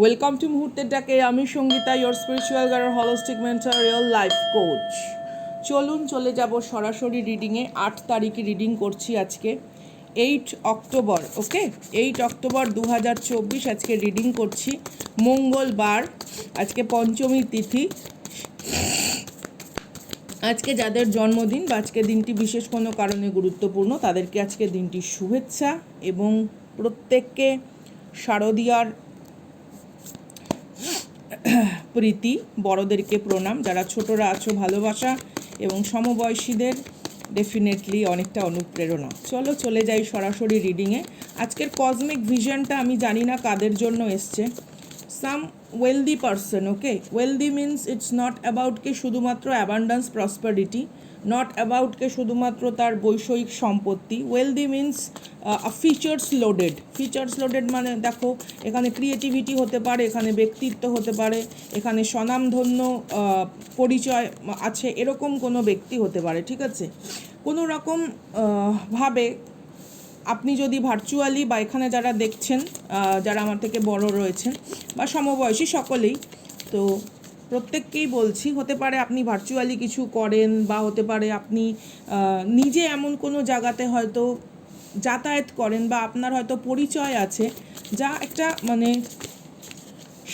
Welcome to মুহূর্তের ডাকে আমি Sangeeta your spiritual guide holistic mentor real life coach চলুন চলে যাব সরাসরি রিডিংয়ে আট তারিখে রিডিং করছি আজকে। Eight October okay eight October দু হাজার চব্বিশ আজকে রিডিং করছি। মঙ্গলবার, আজকে পঞ্চমী তিথি। আজকে যাদের জন্মদিন বা আজকে দিনটি বিশেষ কোনো কারণে গুরুত্বপূর্ণ, তাদেরকে আজকে দিনটি শুভেচ্ছা এবং প্রত্যেককে শারদীয়ার প্রীতি, বড়দেরকে প্রণাম। যারা ছোটরা আছো, ভালোবাসা এবং সমবয়সীদের ডেফিনেটলি অনেকটা অনুপ্রেরণা। চলো, চলে যাই সরাসরি রিডিংয়ে আজকের কসমিক ভিশনটা আমি জানি না কাদের জন্য এসছে। Some wealthy person okay wealthy means it's not অ্যাবাউটকে শুধুমাত্র অ্যাবান্ডান্স প্রসপারিটি নট অ্যাবাউটকে শুধুমাত্র তার বৈষয়িক সম্পত্তি। Wealthy means features loaded features loaded মানে দেখো, এখানে ক্রিয়েটিভিটি হতে পারে, এখানে ব্যক্তিত্ব হতে পারে, এখানে স্বনামধন্য পরিচয় আছে, এরকম কোনো ব্যক্তি হতে পারে, ঠিক আছে? কোনো রকম ভাবে আপনি যদি ভার্চুয়ালি বা এখানে যারা দেখছেন যারা আমার থেকে বড় রয়েছেন বা সমবয়সী সকলেই, তো প্রত্যেককেই বলছি, হতে পারে আপনি ভার্চুয়ালি কিছু করেন বা হতে পারে আপনি নিজে এমন কোনো জায়গাতে হয়তো যাতায়াত করেন বা আপনার হয়তো পরিচয় আছে যা একটা মানে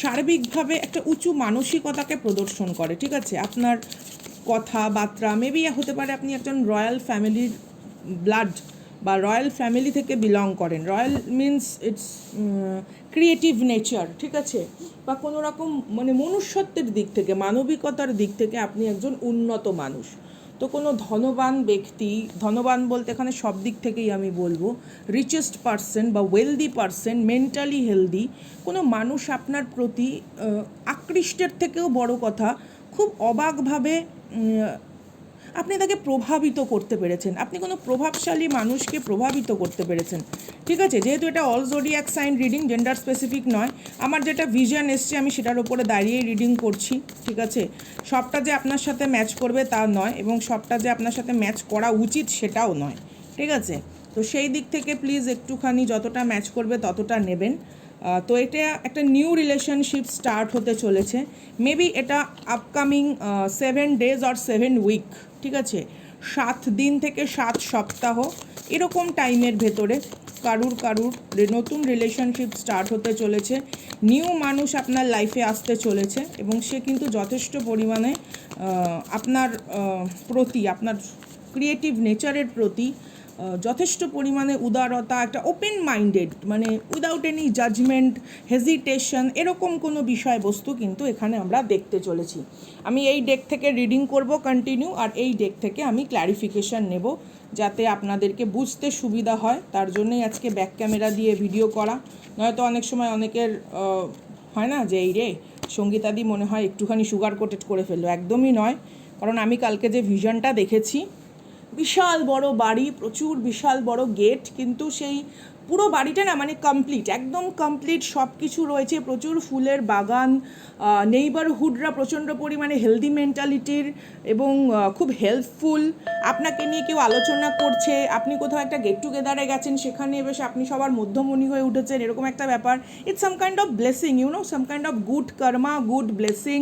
সার্বিকভাবে একটা উঁচু মানসিকতাকে প্রদর্শন করে, ঠিক আছে? আপনার কথাবার্তা মেবি হতে পারে আপনি একজন রয়্যাল ফ্যামিলির ব্লাড বা রয়্যাল ফ্যামিলি থেকে বিলং করেন। Royal means it's creative nature, ঠিক আছে? বা কোনো রকম মানে মনুষ্যত্বের দিক থেকে, মানবিকতার দিক থেকে আপনি একজন উন্নত মানুষ। তো কোনো ধনবান ব্যক্তি, ধনবান বলতে এখানে সব দিক থেকেই আমি বলব রিচেস্ট পারসন বা ওয়েলদি পারসন মেন্টালি হেলদি কোনো মানুষ আপনার প্রতি আকৃষ্টের থেকেও বড় কথা, খুব অবাকভাবে আপনি তাকে প্রভাবিত করতে পেরেছেন। আপনি কোনো প্রভাবশালী মানুষকে প্রভাবিত করতে পেরেছেন। ঠিক আছে? যেহেতু এটা all zodiac sign reading gender specific নয়, আমার যেটা ভিশন এসছে, আমি সেটার উপরে দাঁড়িয়েই রিডিং করছি। ঠিক আছে? সবটা যে আপনার সাথে ম্যাচ করবে তা নয় এবং সবটা যে আপনার সাথে ম্যাচ করা উচিত সেটাও নয়। ঠিক আছে? তো সেই দিক থেকে প্লিজ একটুখানি যতটা ম্যাচ করবে ততটা নেবেন। তো এটা একটা নিউ রিলেশনশিপ স্টার্ট হতে চলেছে। মেবি এটা upcoming seven days or seven week ঠিক আছে? সাত দিন থেকে সাত সপ্তাহ, এরকম টাইমের ভেতরে কারুর কারুর নতুন রিলেশনশিপ স্টার্ট হতে চলেছে। নিউ মানুষ আপনার লাইফে আসতে চলেছে এবং সে কিন্তু যথেষ্ট পরিমাণে আপনার প্রতি, আপনার ক্রিয়েটিভ নেচারের প্রতি যথেষ্ট পরিমাণে উদারতা, একটা ওপেন মাইন্ডেড মানে উইদাউট এনি জাজমেন্ট হেজিটেশন এরকম কোনো বিষয়বস্তু কিন্তু এখানে আমরা দেখতে চলেছি। আমি এই ডেক থেকে রিডিং করব কন্টিনিউ আর এই ডেক থেকে আমি ক্ল্যারিফিকেশান নেব যাতে আপনাদেরকে বুঝতে সুবিধা হয়। তার জন্যই আজকে ব্যাক ক্যামেরা দিয়ে ভিডিও করা। নয়তো অনেক সময় অনেকের হয় না যে এই রে, সঙ্গীতাদি মনে হয় একটুখানি সুগার কোটেড করে ফেলল। একদমই নয়। কারণ আমি কালকে যে ভিশনটা দেখেছি বিশাল বড় বাড়ি প্রচুর বিশাল বড় গেট কিন্তু সেই পুরো বাড়িটা না মানে কমপ্লিট একদম কমপ্লিট সব কিছু রয়েছে। প্রচুর ফুলের বাগান নেইবারহুডরা প্রচণ্ড পরিমাণে হেলদি মেন্টালিটির এবং খুব হেল্পফুল আপনাকে নিয়ে কেউ আলোচনা করছে, আপনি কোথাও একটা গেট টুগেদারে গেছেন, সেখানে বেশ আপনি সবার মধ্যমণি হয়ে উঠেছেন, এরকম একটা ব্যাপার। It's some kind of blessing you know some kind of good karma good blessing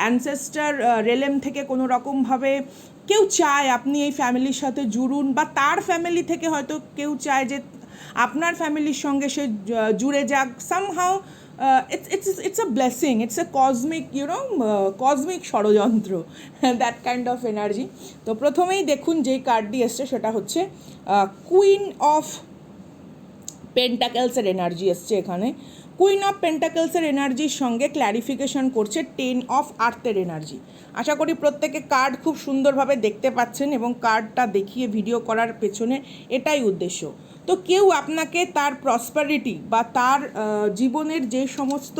ancestor realm থেকে কোনো রকমভাবে কেউ চায় আপনি এই ফ্যামিলির সাথে জুড়ুন, বা তার ফ্যামিলি থেকে হয়তো কেউ চায় যে আপনার ফ্যামিলির সঙ্গে সে জুড়ে যাক somehow it's it's it's a blessing it's a cosmic you know cosmic ষড়যন্ত্র দ্যাট কাইন্ড অফ এনার্জি তো প্রথমেই দেখুন যেই কার্ডটি এসছে, সেটা হচ্ছে কুইন অফ পেন্টাকেলসের এনার্জি এসছে এখানে। কুইন অফ পেন্টাকেলসের এনার্জির সঙ্গে ক্ল্যারিফিকেশন করছে টেন অফ আর্থের এনার্জি আশা করি প্রত্যেকে কার্ড খুব সুন্দরভাবে দেখতে পাচ্ছেন এবং কার্ডটা দেখিয়ে ভিডিও করার পেছনে এটাই উদ্দেশ্য। তো কেউ আপনাকে তার প্রসপারিটি বা তার জীবনের যে সমস্ত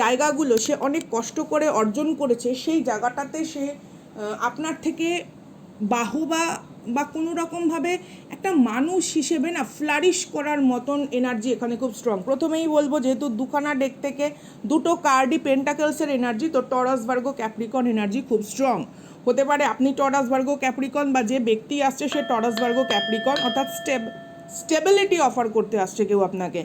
জায়গাগুলো সে অনেক কষ্ট করে অর্জন করেছে, সেই জায়গাটাতে সে আপনার থেকে বাহবা বা কোনো রকমভাবে একটা মানুষ হিসেবে না ফ্লারিশ করার মতন এনার্জি এখানে খুব স্ট্রং প্রথমেই বলব যেহেতু দুখানা ডেক থেকে দুটো কার্ডি পেন্টাকেলসের এনার্জি তো টরাস ভার্গো ক্যাপ্রিকন এনার্জি খুব স্ট্রং হতে পারে আপনি টরাস ভার্গো ক্যাপ্রিকন বা যে ব্যক্তি আসছে সে টরাস ভার্গো ক্যাপ্রিকন অর্থাৎ স্টেব স্টেবিলিটি অফার করতে আসছে কেউ আপনাকে।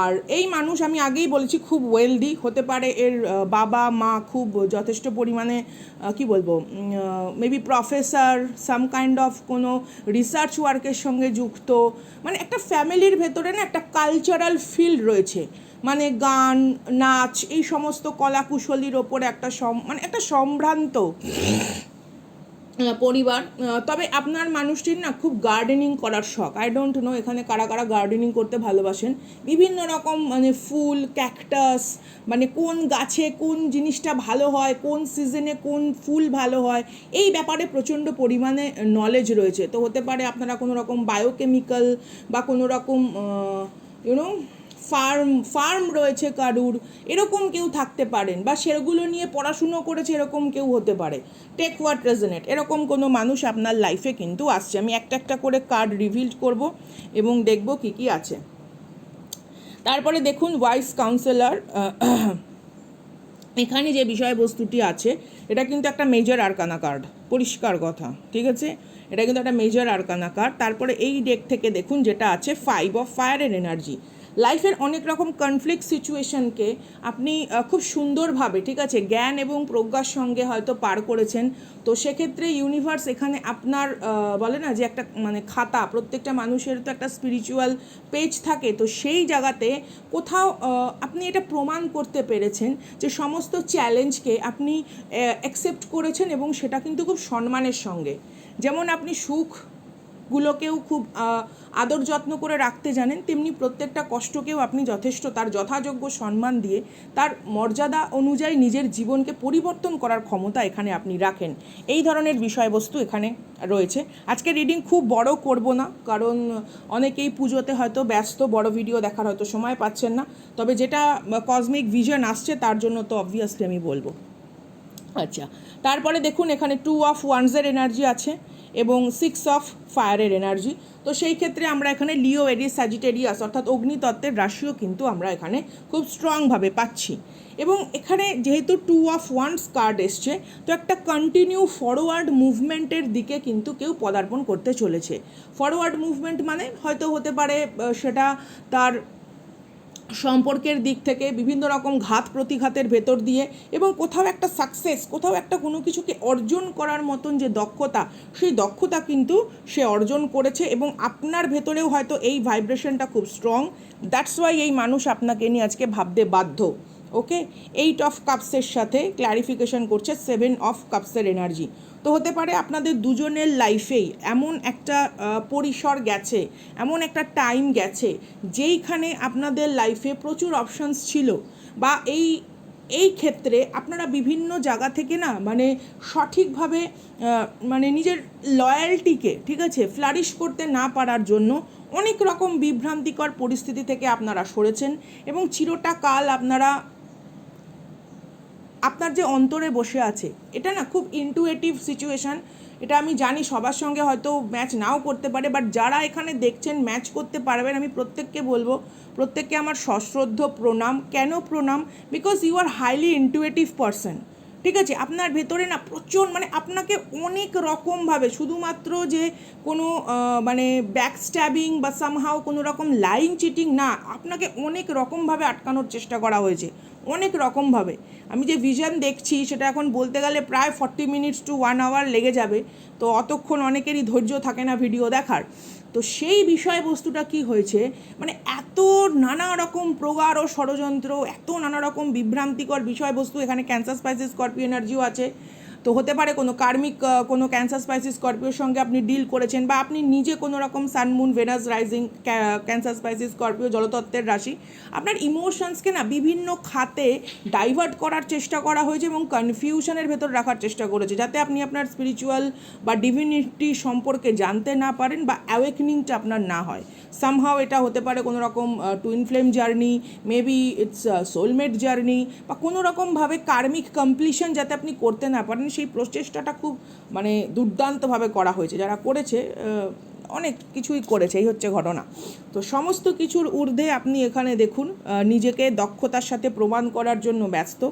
আর এই মানুষ, আমি আগেই বলেছি, খুব ওয়েলদি হতে পারে এর বাবা, মা খুব যথেষ্ট পরিমাণে কি বলব maybe professor some kind of কোনো রিসার্চ ওয়ার্কের সঙ্গে যুক্ত। মানে একটা ফ্যামিলির ভেতরে না একটা কালচারাল ফিল্ড রয়েছে। মানে গান, নাচ, এই সমস্ত কলাকুশলীর ওপরে একটা সম মানে একটা সম্ভ্রান্ত। পরিবার তবে আপনার মানুষটির না খুব গার্ডেনিং করার শখ। আই ডোন্ট নো এখানে কারা কারা গার্ডেনিং করতে ভালোবাসেন। বিভিন্ন রকম মানে ফুল ক্যাকটাস মানে কোন গাছে কোন জিনিসটা ভালো হয়, কোন সিজনে কোন ফুল ভালো হয়, এই ব্যাপারে প্রচণ্ড পরিমাণে নলেজ রয়েছে। তো হতে পারে আপনারা কোনো রকম বায়োকেমিক্যাল বা কোনো রকম ইউনো ফার্ম ফার্ম রয়েছে কারুর, এরকম কেউ থাকতে পারেন বা সেগুলো নিয়ে পড়াশুনো করেছে এরকম কেউ হতে পারে। টেক হোয়াট রেজনেট এরকম কোনো মানুষ আপনার লাইফে কিন্তু আসছে। আমি একটা একটা করে কার্ড রিভিল করব এবং দেখব কি কি আছে। তারপরে দেখুন ওয়াইস কাউন্সেলর এখানে যে বিষয়বস্তুটি আছে, এটা কিন্তু একটা মেজর আরকানা কার্ড পরিষ্কার কথা, ঠিক আছে? এটা কিন্তু একটা মেজর আরকানা কার্ড তারপরে এই ডেক থেকে দেখুন, যেটা আছে ফাইভ অফ ফায়ারের এনার্জি লাইফের অনেক রকম কনফ্লিক্ট সিচুয়েশনকে আপনি খুব সুন্দরভাবে, ঠিক আছে, জ্ঞান এবং প্রজ্ঞার সঙ্গে হয়তো পার করেছেন। তো সেক্ষেত্রে ইউনিভার্স এখানে আপনার বলে না যে একটা মানে খাতা, প্রত্যেকটা মানুষের তো একটা স্পিরিচুয়াল পেজ থাকে। তো সেই জায়গাতে কোথাও আপনি এটা প্রমাণ করতে পেরেছেন যে সমস্ত চ্যালেঞ্জকে আপনি অ্যাকসেপ্ট করেছেন এবং সেটা কিন্তু খুব সম্মানের সঙ্গে। যেমন আপনি সুখ গুলোকেও খুব আদর যত্ন করে রাখতে জানেন, তেমনি প্রত্যেকটা কষ্টকেও আপনি যথেষ্ট তার যথাযোগ্য সম্মান দিয়ে তার মর্যাদা অনুযায়ী নিজের জীবনকে পরিবর্তন করার ক্ষমতা এখানে আপনি রাখেন। এই ধরনের বিষয়বস্তু এখানে রয়েছে। আজকে রিডিং খুব বড় করব না, কারণ অনেকেই পুজোতে হয়তো ব্যস্ত, বড় ভিডিও দেখার হয়তো সময় পাচ্ছেন না, তবে যেটা কসমিক ভিশন আসছে তার জন্য তো অবভিয়াসলি আমি বলব। আচ্ছা তারপরে দেখুন এখানে টু অফ ওয়ান্সের এনার্জি আছে। এবং সিক্স অফ ফায়ারের এনার্জি তো সেই ক্ষেত্রে আমরা এখানে লিও এরিস স্যাজিটেরিয়াস অর্থাৎ অগ্নিতত্ত্বের রাশিও কিন্তু আমরা এখানে খুব স্ট্রংভাবে পাচ্ছি। এবং এখানে যেহেতু টু অফ ওয়ান্স কার্ড এসছে, তো একটা কন্টিনিউ ফরওয়ার্ড মুভমেন্টের দিকে কিন্তু কেউ পদার্পণ করতে চলেছে। ফরওয়ার্ড মুভমেন্ট মানে হয়তো হতে পারে সেটা তার সম্পর্কের দিক থেকে বিভিন্ন রকম ঘাত প্রতিঘাতের ভেতর দিয়ে এবং কোথাও একটা সাকসেস কোথাও একটা কোনো কিছুকে অর্জন করার মতন যে দক্ষতা, সেই দক্ষতা কিন্তু সে অর্জন করেছে এবং আপনার ভেতরেও হয়তো এই ভাইব্রেশনটা খুব স্ট্রং দ্যাটস ওয়াই এই মানুষ আপনাকে নিয়ে আজকে ভাবতে বাধ্য। ওকে এইট অফ কাপসের সাথে ক্ল্যারিফিকেশন করছে সেভেন অফ কাপসের এনার্জি তো হতে পারে আপনাদের দুজনের লাইফেই এমন একটা পরিসর গেছে, এমন একটা টাইম গেছে, যেইখানে আপনাদের লাইফে প্রচুর অপশানস ছিল বা এই এই ক্ষেত্রে আপনারা বিভিন্ন জায়গা থেকে না মানে সঠিকভাবে মানে নিজের লয়্যালটিকে ঠিক আছে ফ্লারিশ করতে না পারার জন্য অনেক রকম বিভ্রান্তিকর পরিস্থিতি থেকে আপনারা সরেছেন এবং চিরটা কাল আপনারা আপনার যে অন্তরে বসে আছে, এটা না খুব ইনটুয়েটিভ সিচুয়েশান এটা আমি জানি সবার সঙ্গে হয়তো ম্যাচ নাও করতে পারে বাট যারা এখানে দেখছেন ম্যাচ করতে পারবেন, আমি প্রত্যেককে বলব, প্রত্যেককে আমার সশ্রদ্ধ প্রণাম। কেন প্রণাম? Because you are highly intuitive person ঠিক আছে? আপনার ভেতরে না প্রচুর মানে আপনাকে অনেক রকমভাবে, শুধুমাত্র যে কোনো মানে ব্যাক স্ট্যাবিং বা সামহাও কোনো রকম লাইং চিটিং না, আপনাকে অনেক রকমভাবে আটকানোর চেষ্টা করা হয়েছে। অনেক রকমভাবে। আমি যে ভিশন দেখছি, সেটা এখন বলতে গেলে প্রায় forty minutes to one hour লেগে যাবে। তো অতক্ষণ অনেকেরই ধৈর্য থাকে না ভিডিও দেখার। তো সেই বিষয়বস্তুটা কি হয়েছে? মানে এত নানা রকম প্রগাঢ় ষড়যন্ত্র, এত নানা রকম বিভ্রান্তিকর বিষয়বস্তু এখানে ক্যান্সার স্পাইসিস স্করপিও এনার্জিও আছে। তো হতে পারে কোনো কার্মিক কোনো ক্যান্সার স্পাইসিস স্করপিওর সঙ্গে আপনি ডিল করেছেন বা আপনি নিজে কোনো রকম sun moon Venus, rising Cancer Pisces Scorpio, জলতত্ত্বের রাশি, আপনার ইমোশনসকে না বিভিন্ন খাতে ডাইভার্ট করার চেষ্টা করা হয়েছে এবং কনফিউশনের ভেতর রাখার চেষ্টা করেছে, যাতে আপনি আপনার স্পিরিচুয়াল বা ডিভিনিটি সম্পর্কে জানতে না পারেন বা অ্যাওয়েকনিংটা আপনার না হয়। সামহাও এটা হতে পারে কোনো রকম twin flame journey maybe it's soulmate journey বা কোনো রকমভাবে কার্মিক কমপ্লিশন যাতে আপনি করতে না পারেন সেই প্রচেষ্টাটা খুব মানে দুর্দান্তভাবে করা হয়েছে। যারা করেছে অনেক কিছুই করেছে, এই হচ্ছে ঘটনা। তো সমস্ত কিছুর ঊর্ধ্বে আপনি এখানে দেখুন নিজেকে দক্ষতার সাথে প্রমাণ করার জন্য ব্যস্ত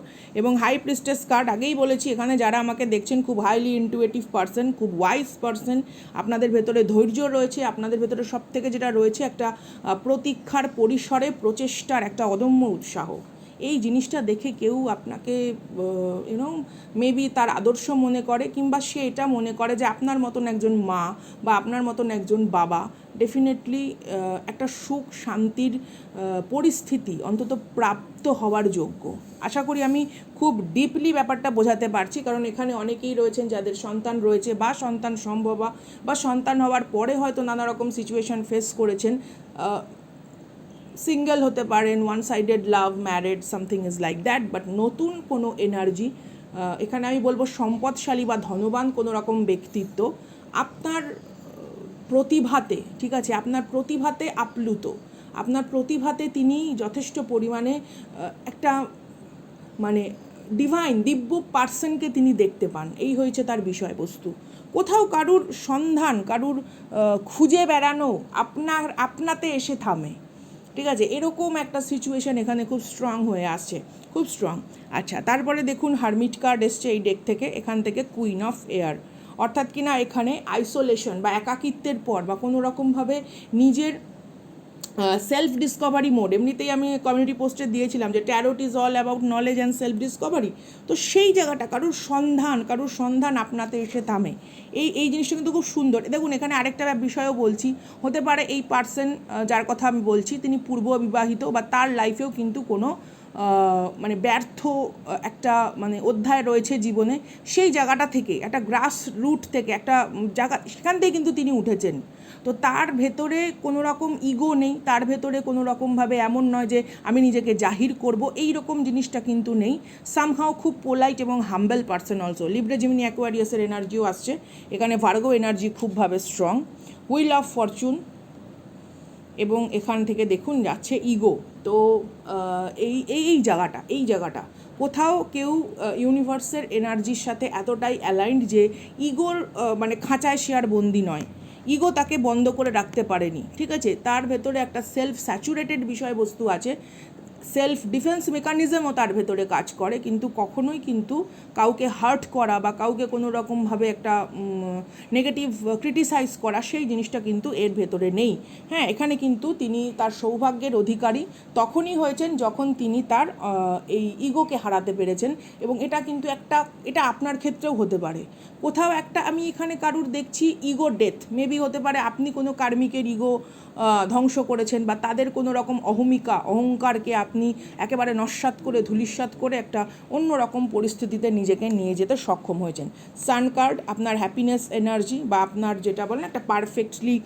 এবং হাই প্রিস্টেস কার্ড আগেই বলেছি, এখানে যারা আমাকে দেখছেন, খুব হাইলি ইন্টুয়েটিভ পার্সন খুব ওয়াইজ পার্সন আপনাদের ভেতরে ধৈর্য রয়েছে, আপনাদের ভেতরে সব থেকে যেটা রয়েছে, একটা প্রতীক্ষার পরিসরে প্রচেষ্টার একটা অদম্য উৎসাহ। এই জিনিসটা দেখে কেউ আপনাকে ইউনো মেবি তার আদর্শ মনে করে কিংবা সে এটা মনে করে যে আপনার মতন একজন মা বা আপনার মতন একজন বাবা ডেফিনেটলি একটা সুখ শান্তির পরিস্থিতি অন্তত প্রাপ্ত হওয়ার যোগ্য। আশা করি আমি খুব ডিপলি ব্যাপারটা বোঝাতে পারছি, কারণ এখানে অনেকেই রয়েছেন যাদের সন্তান রয়েছে বা সন্তান সম্ভব বা সন্তান হওয়ার পরে হয়তো নানা রকম সিচুয়েশন ফেস করেছেন। সিঙ্গেল হতে পারেন one sided love married something is like that but নতুন কোনো এনার্জি এখানে আমি বলব সম্পদশালী বা ধনবান কোনো রকম ব্যক্তিত্ব, আপনার প্রতিভাতে, ঠিক আছে, আপনার প্রতিভাতে আপ্লুত, আপনার প্রতিভাতে তিনি যথেষ্ট পরিমাণে একটা মানে ডিভাইন দিব্য পার্সনকে তিনি দেখতে পান, এই হয়েছে তার বিষয়বস্তু। কোথাও কারুর সন্ধান, কারুর খুঁজে বেড়ানো আপনার, আপনাতে এসে থামে। ঠিক আছে? এরকম একটা সিচুয়েশান এখানে খুব স্ট্রং হয়ে আসছে। খুব স্ট্রং আচ্ছা তারপরে দেখুন হারমিট কার্ড এসছে এই ডেক থেকে, এখান থেকে কুইন অফ এয়ার অর্থাৎ কিনা এখানে আইসোলেশন বা একাকিত্বের পর বা কোনো রকমভাবে নিজের সেলফ ডিসকভারি মোড এমনিতেই আমি কমিউনিটি পোস্টে দিয়েছিলাম যে tarot is all about knowledge and self discovery তো সেই জায়গাটা কারুর সন্ধান কারুর সন্ধান আপনাতে এসে থামে। এই এই জিনিসটা কিন্তু খুব সুন্দর। দেখুন, এখানে আরেকটা বিষয়ও বলছি। হতে পারে এই পার্সন যার কথা আমি বলছি, তিনি পূর্ব বিবাহিত বা তার লাইফেও কিন্তু কোনো মানে ব্যর্থ একটা মানে অধ্যায় রয়েছে জীবনে, সেই জায়গাটা থেকে, একটা গ্রাস রুট থেকে, একটা জায়গা, সেখান থেকে কিন্তু তিনি উঠেছেন। তো তার ভেতরে কোনো রকম ইগো নেই, তার ভেতরে কোনো রকমভাবে এমন নয় যে আমি নিজেকে জাহির করব, এই রকম জিনিসটা কিন্তু নেই। সামহাও খুব পোলাইট এবং humble person also Libra Gemini অ্যাকোয়ারিয়াসের এনার্জিও আসছে। এখানে ভার্গো এনার্জি খুবভাবে স্ট্রং হুইল অফ ফরচুন এবং এখান থেকে দেখুন যাচ্ছে ইগো তো এই এই এই জায়গাটা এই জায়গাটা। কোথাও কেউ ইউনিভার্সের এনার্জির সাথে এতটাই অ্যালাইন্ড যে ইগোর মানে খাঁচায় সে আর বন্দি নয়। ইগো তাকে বন্ধ করে রাখতে পারেনি, ঠিক আছে? তার ভেতরে একটা সেলফ স্যাচুরেটেড বিষয়বস্তু আছে। সেলফ ডিফেন্স মেকানিজমও তার ভেতরে কাজ করে, কিন্তু কখনোই কিন্তু কাউকে হার্ট করা বা কাউকে কোনো রকমভাবে একটা নেগেটিভ ক্রিটিসাইজ করা সেই জিনিসটা কিন্তু এর ভেতরে নেই। হ্যাঁ এখানে কিন্তু তিনি তার সৌভাগ্যের অধিকারী। তখনই হয়েছেন যখন তিনি তার এই ইগোকে হারাতে পেরেছেন এবং এটা কিন্তু একটা, এটা আপনার ক্ষেত্রেও হতে পারে। কোথাও একটা আমি এখানে কারুর দেখছি ইগো ডেথ মেবি হতে পারে আপনি কোনো কার্মিকের ইগো ধ্বংস করেছেন বা তাদের কোনো রকম অহমিকা, অহংকারকে আপনি একেবারে নস্বাত করে, ধূলিসাৎ করে একটা অন্য রকম পরিস্থিতিতে নিজেকে নিয়ে যেতে সক্ষম হয়েছেন। সান কার্ড আপনার হ্যাপিনেস এনার্জি বা আপনার যেটা বলেন একটা পারফেক্টলি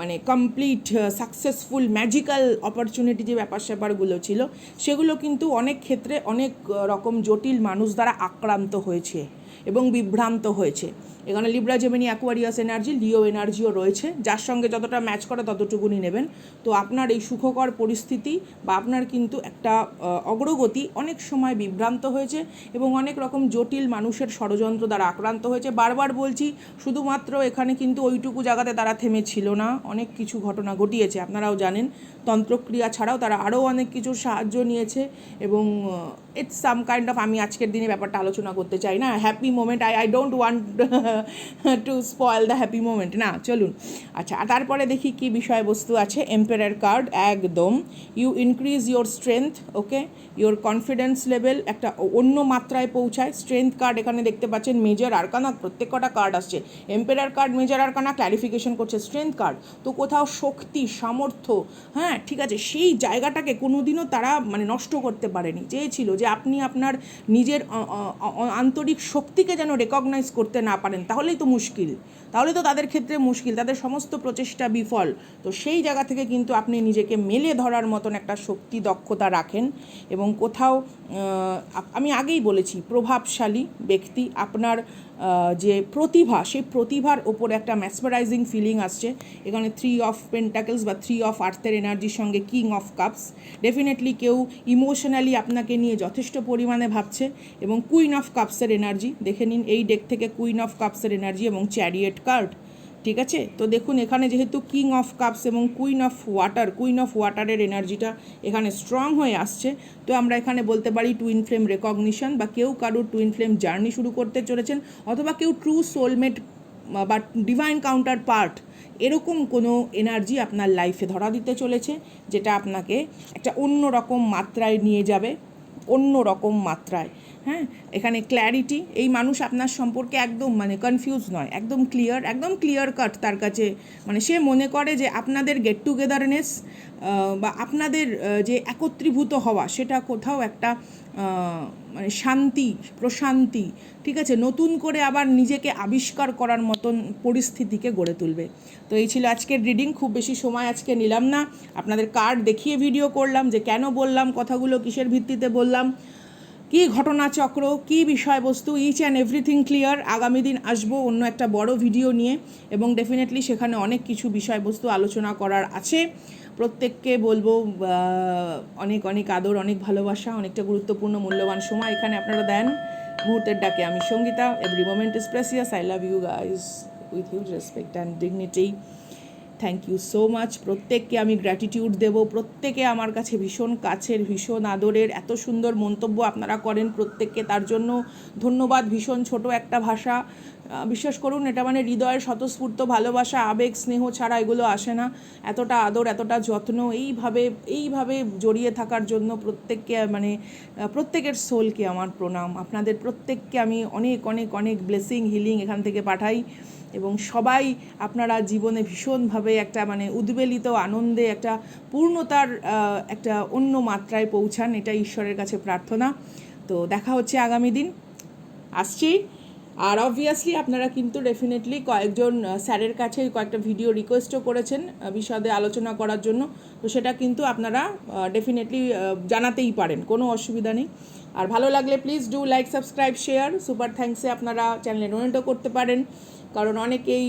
মানে কমপ্লিট সাকসেসফুল ম্যাজিক্যাল অপরচুনিটি যে ব্যাপার স্যাপারগুলো ছিল, সেগুলো কিন্তু অনেক ক্ষেত্রে অনেক রকম জটিল মানুষ দ্বারা আক্রান্ত হয়েছে। এবং বিভ্রান্ত হয়েছে। এখানে Libra Gemini Aquarius energy Leo এনার্জিও রয়েছে। যার সঙ্গে যতটা ম্যাচ করে ততটুকুনি নেবেন। তো আপনার এই সুখকর পরিস্থিতি বা আপনার কিন্তু একটা অগ্রগতি অনেক সময় বিভ্রান্ত হয়েছে এবং অনেক রকম জটিল মানুষের ষড়যন্ত্র দ্বারা আক্রান্ত হয়েছে। বারবার বলছি, শুধুমাত্র এখানে কিন্তু ওইটুকু জায়গাতে তারা থেমেছিল না। অনেক কিছু ঘটনা ঘটিয়েছে, আপনারাও জানেন। তন্ত্রক্রিয়া ছাড়াও তারা আরও অনেক কিছু সাহায্য নিয়েছে এবং ইটস সাম কাইন্ড অফ আমি আজকের দিনে ব্যাপারটা আলোচনা করতে চাই না। Happy moment I I don't want to spoil the happy moment না, চলুন। আচ্ছা তারপরে দেখি কি বিষয়বস্তু আছে। এম্পায়ার কার্ড একদম। You increase your strength okay your confidence level একটা অন্য মাত্রায় পৌঁছায়। স্ট্রেংথ কার্ড এখানে দেখতে পাচ্ছেন মেজর আরকানা প্রত্যেক কটা কার্ড আসছে। Empire card major arcana clarification করছে। স্ট্রেংথ কার্ড তো কোথাও শক্তি, সামর্থ্য হ্যাঁ ঠিক আছে? সেই জায়গাটাকে কোনোদিনও তারা মানে নষ্ট করতে পারেনি। চেয়েছিল যে আপনি আপনার নিজের আন্তরিক শক্তিকে যেন রেকগনাইজ করতে না পারেন। তাহলেই তো মুশকিল। তাহলে তো তাদের ক্ষেত্রে মুশকিল, তাদের সমস্ত প্রচেষ্টা বিফল। তো সেই জায়গা থেকে কিন্তু আপনি নিজেকে মেলে ধরার মতন একটা শক্তি, দক্ষতা রাখেন এবং কোথাও আমি আগেই বলেছি, প্রভাবশালী ব্যক্তি, আপনার যে প্রতিভা, সেই প্রতিভার ওপর একটা ম্যাসমারাইজিং ফিলিং আসছে। এখানে থ্রি অফ পেন্টাকেলস বা থ্রি অফ আর্থের এনার্জির সঙ্গে কিং অফ কাপস ডেফিনেটলি কেউ ইমোশনালি আপনাকে নিয়ে যথেষ্ট পরিমাণে ভাবছে এবং কুইন অফ কাপসের এনার্জি দেখে নিন, এই ডেক থেকে কুইন অফ কাপসের এনার্জি এবং চ্যারিয়েট কার্ড, ঠিক আছে? তো দেখুন, এখানে যেহেতু কিং অফ কাপস এবং queen of water, queen of ওয়াটারের এনার্জিটা এখানে স্ট্রং হয়ে আসছে। তো আমরা এখানে বলতে পারি টুইন ফ্লেম রেকগনিশন বা কেউ কারুর টুইন ফ্লেম জার্নি শুরু করতে চলেছেন অথবা কেউ ট্রু সোলমেট বা ডিভাইন কাউন্টার পার্ট, এরকম কোনো এনার্জি আপনার লাইফে ধরা দিতে চলেছে, যেটা আপনাকে একটা অন্য রকম মাত্রায় নিয়ে যাবে, অন্য রকম মাত্রায়। হ্যাঁ এখানে ক্ল্যারিটি এই মানুষ আপনার সম্পর্কে একদম মানে কনফিউজ নয়, একদম ক্লিয়ার একদম ক্লিয়ার কাট তার কাছে। মানে সে মনে করে যে আপনাদের গেট টুগেদারনেস বা আপনাদের যে একত্রীভূত হওয়া, সেটা কোথাও একটা মানে শান্তি, প্রশান্তি, ঠিক আছে, নতুন করে আবার নিজেকে আবিষ্কার করার মতন পরিস্থিতিকে গড়ে তুলবে। তো এই ছিল আজকের রিডিং খুব বেশি সময় আজকে নিলাম না। আপনাদের কার্ড দেখিয়ে ভিডিও করলাম যে কেন বললাম, কথাগুলো কিসের ভিত্তিতে বললাম। কি ঘটনাচক্র, কি বিষয়বস্তু ইচ অ্যান্ড এভরিথিং ক্লিয়ার আগামী দিন আসব অন্য একটা বড় ভিডিও নিয়ে এবং ডেফিনেটলি সেখানে অনেক কিছু বিষয়বস্তু আলোচনা করার আছে। প্রত্যেককে বলব অনেক অনেক আদর, অনেক ভালোবাসা, অনেকটা গুরুত্বপূর্ণ, মূল্যবান সময় এখানে আপনারা দেন। মুহূর্তের ডাকে আমি Sangeeta every moment is precious I love you guys with huge respect and dignity thank you so much প্রত্যেককে আমি গ্র্যাটিটিউড দেব। প্রত্যেকে আমার কাছে ভীষণ কাছের, ভীষণ আদরের। এত সুন্দর মন্তব্য আপনারা করেন প্রত্যেককে। তার জন্য ধন্যবাদ। ভীষণ ছোট একটা ভাষা। বিশ্বাস করুন, এটা মানে হৃদয়ের স্বতঃস্ফূর্ত ভালোবাসা, আবেগ, স্নেহ ছাড়া এগুলো আসে না। এতটা আদর, এতটা যত্ন, এইভাবে এইভাবে জড়িয়ে থাকার জন্য প্রত্যেককে মানে প্রত্যেকের সোলকে আমার প্রণাম। আপনাদের প্রত্যেককে আমি অনেক অনেক অনেক ব্লেসিং হিলিং এখান থেকে পাঠাই। এবং সবাই আপনারা জীবনে ভীষণভাবে একটা মানে উদ্বেলিত আনন্দে একটা পূর্ণতার একটা অন্য মাত্রায় পৌঁছান এটা ঈশ্বরের কাছে প্রার্থনা। তো দেখা হচ্ছে আগামী দিন। আসছি। আর অবভিয়াসলি আপনারা কিন্তু ডেফিনেটলি কয়েকজন স্যারের কাছে কয়েকটা ভিডিও রিকোয়েস্টও করেছেন বিশদে আলোচনা করার জন্য। তো সেটা কিন্তু আপনারা ডেফিনেটলি জানাতেই পারেন, কোনো অসুবিধা নেই। আর ভালো লাগলে please do like subscribe share super থ্যাঙ্কসে আপনারা চ্যানেলে ডোনেটও করতে পারেন। কারণ অনেকেই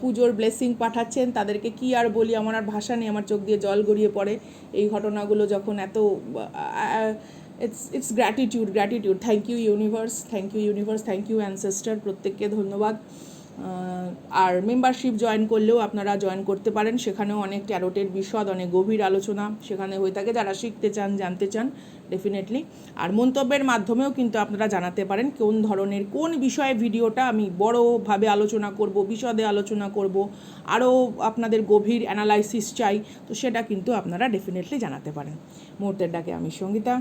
পুজোর ব্লেসিং পাঠাচ্ছেন, তাদেরকে কি আর বলি, আমার আর ভাষা নেই, আমার চোখ দিয়ে জল গড়িয়ে পড়ে। এই ঘটনাগুলো যখন এত it's it's gratitude gratitude thank you universe thank you universe thank you ancestor প্রত্যেককে ধন্যবাদ। আর মেম্বারশিপ জয়েন করলেও আপনারা জয়েন করতে পারেন। সেখানেও অনেক ট্যারোটের বিশদ, অনেক গভীর আলোচনা। সেখানে হয়ে থাকে, যারা শিখতে চান, জানতে চান ডেফিনেটলি আর মন্তব্যের মাধ্যমেও কিন্তু আপনারা জানাতে পারেন কোন ধরনের, কোন বিষয়ে ভিডিওটা আমি বড়োভাবে আলোচনা করব, বিশদে আলোচনা করব, আরও আপনাদের গভীর অ্যানালাইসিস চাই, তো সেটা কিন্তু আপনারা ডেফিনেটলি জানাতে পারেন মুহূর্তের ডাকে আমি সঙ্গীতা।